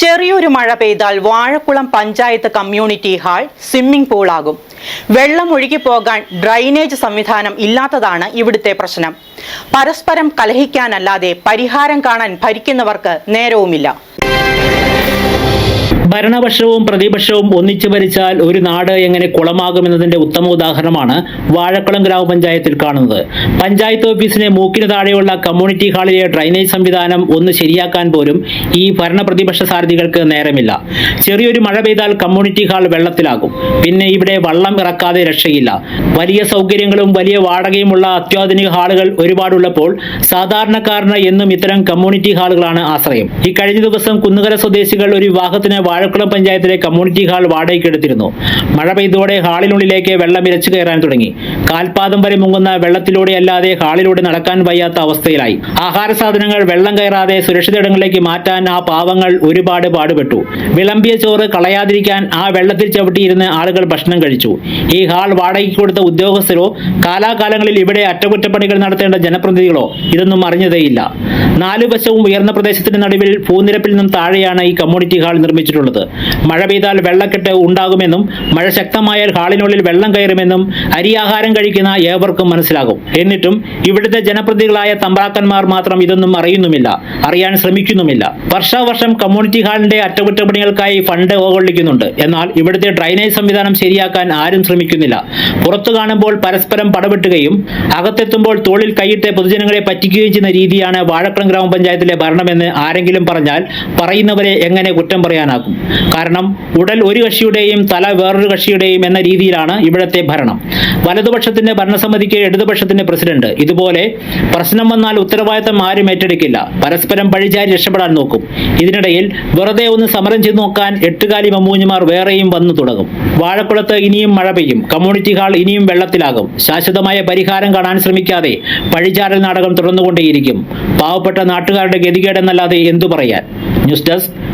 ചെറിയൊരു മഴ പെയ്താൽ Vazhakulam panchayat community hall swimming ആകും വെള്ളം ഒഴുകി പോകാൻ ഡ്രൈനേജ് സംവിധാനം ഇല്ലാത്തതാണ് ഇവിടുത്തെ പ്രശ്നം. പരസ്പരം കലഹിക്കാനല്ലാതെ പരിഹാരം കാണാൻ ഭരിക്കുന്നവർക്ക് നേരവുമില്ല. ഭരണപക്ഷവും പ്രതിപക്ഷവും ഒന്നിച്ചു ഭരിച്ചാൽ ഒരു നാട് എങ്ങനെ കുളമാകുമെന്നതിന്റെ ഉത്തമ ഉദാഹരണമാണ് വാഴക്കുളം ഗ്രാമപഞ്ചായത്തിൽ കാണുന്നത്. പഞ്ചായത്ത് ഓഫീസിന് മൂക്കിന് താഴെയുള്ള കമ്മ്യൂണിറ്റി ഹാളിലെ ഡ്രൈനേജ് സംവിധാനം ഒന്ന് ശരിയാക്കാൻ പോലും ഈ ഭരണ പ്രതിപക്ഷ സാരഥികൾക്ക് നേരമില്ല. ചെറിയൊരു മഴ പെയ്താൽ കമ്മ്യൂണിറ്റി ഹാൾ വെള്ളത്തിലാകും. പിന്നെ ഇവിടെ വള്ളം ഇറക്കാതെ രക്ഷയില്ല. വലിയ സൗകര്യങ്ങളും വലിയ വാടകയുമുള്ള അത്യാധുനിക ഹാളുകൾ ഒരുപാടുള്ളപ്പോൾ സാധാരണക്കാരന് എന്നും ഇത്തരം കമ്മ്യൂണിറ്റി ഹാളുകളാണ് ആശ്രയം. ഈ കഴിഞ്ഞ ദിവസം കുന്നുകര സ്വദേശികൾ ഒരു വിവാഹത്തിന് വാഴക്കുളം പഞ്ചായത്തിലെ കമ്മ്യൂണിറ്റി ഹാൾ വാടകയ്ക്കെടുത്തിരുന്നു മഴ പെയ്തോടെ ഹാളിനുള്ളിലേക്ക് വെള്ളം ഇരച്ചു കയറാൻ തുടങ്ങി. കാൽപാദം വരെ മുങ്ങുന്ന വെള്ളത്തിലൂടെ അല്ലാതെ ഹാളിലൂടെ നടക്കാൻ വയ്യാത്ത അവസ്ഥയിലായി. ആഹാര സാധനങ്ങൾ വെള്ളം കയറാതെ സുരക്ഷിത ഇടങ്ങളിലേക്ക് മാറ്റാൻ ആ പാവങ്ങൾ ഒരുപാട് പാടുപെട്ടു. വിളമ്പിയ ചോറ് കളയാതിരിക്കാൻ ആ വെള്ളത്തിൽ ചവിട്ടിയിരുന്ന് ആളുകൾ ഭക്ഷണം കഴിച്ചു. ഈ ഹാൾ വാടകയ്ക്ക് കൊടുത്ത ഉദ്യോഗസ്ഥരോ കാലാകാലങ്ങളിൽ ഇവിടെ അറ്റകുറ്റപ്പണികൾ നടത്തേണ്ട ജനപ്രതിനിധികളോ ഇതൊന്നും അറിഞ്ഞതേയില്ല. നാലു വശവും ഉയർന്ന പ്രദേശത്തിന് നടുവിൽ ഭൂനിരപ്പിൽ നിന്നും താഴെയാണ് ഈ കമ്മ്യൂണിറ്റി ഹാൾ നിർമ്മിച്ചിട്ടുള്ളത്. മഴ പെയ്താൽ വെള്ളക്കെട്ട് ഉണ്ടാകുമെന്നും മഴ ശക്തമായാൽ ഹാളിനുള്ളിൽ വെള്ളം കയറുമെന്നും അരിയാഹാരം കഴിക്കുന്ന ഏവർക്കും മനസ്സിലാകും. എന്നിട്ടും ഇവിടുത്തെ ജനപ്രതികളായ തമ്പ്രാക്കന്മാർ മാത്രം ഇതൊന്നും അറിയുന്നുമില്ല അറിയാൻ ശ്രമിക്കുന്നുമില്ല. വർഷാവർഷം കമ്മ്യൂണിറ്റി ഹാളിന്റെ അറ്റകുറ്റപ്പണികൾക്കായി ഫണ്ട് ഓകൊള്ളിക്കുന്നുണ്ട് എന്നാൽ ഇവിടുത്തെ ഡ്രൈനേജ് സംവിധാനം ശരിയാക്കാൻ ആരും ശ്രമിക്കുന്നില്ല. പുറത്തു കാണുമ്പോൾ പരസ്പരം പടവെട്ടുകയും അകത്തെത്തുമ്പോൾ തോളിൽ കൈയിട്ട് പൊതുജനങ്ങളെ പറ്റിക്കുകയും ചെയ്യുന്ന രീതിയാണ് വാഴക്കുളം ഗ്രാമപഞ്ചായത്തിലെ ഭരണമെന്ന് ആരെങ്കിലും പറഞ്ഞാൽ പറയുന്നവരെ എങ്ങനെ കുറ്റം പറയാനാകും? കാരണം ഉടൽ ഒരു കക്ഷിയുടെയും തല വേറൊരു കക്ഷിയുടെയും എന്ന രീതിയിലാണ് ഇവിടത്തെ ഭരണം. വലതുപക്ഷത്തിന്റെ ഭരണസമിതിക്ക് ഇടതുപക്ഷത്തിന്റെ പ്രസിഡന്റ്. ഇതുപോലെ പ്രശ്നം വന്നാൽ ഉത്തരവാദിത്തം ആരും ഏറ്റെടുക്കില്ല. പരസ്പരം പഴിചാരി രക്ഷപ്പെടാൻ നോക്കും. ഇതിനിടയിൽ വെറുതെ ഒന്ന് സമരം ചെയ്തു നോക്കാൻ എട്ടുകാലി മമ്മൂഞ്ഞിമാർ വേറെയും വന്നു തുടങ്ങും. വാഴക്കുളത്ത് ഇനിയും മഴ പെയ്യും. കമ്മ്യൂണിറ്റി ഹാൾ ഇനിയും വെള്ളത്തിലാകും. ശാശ്വതമായ പരിഹാരം കാണാൻ ശ്രമിക്കാതെ പഴിചാരൽ നാടകം തുടർന്നുകൊണ്ടേയിരിക്കും. പാവപ്പെട്ട നാട്ടുകാരുടെ ഗതികേടെന്നല്ലാതെ എന്തു പറയാൻ? News desk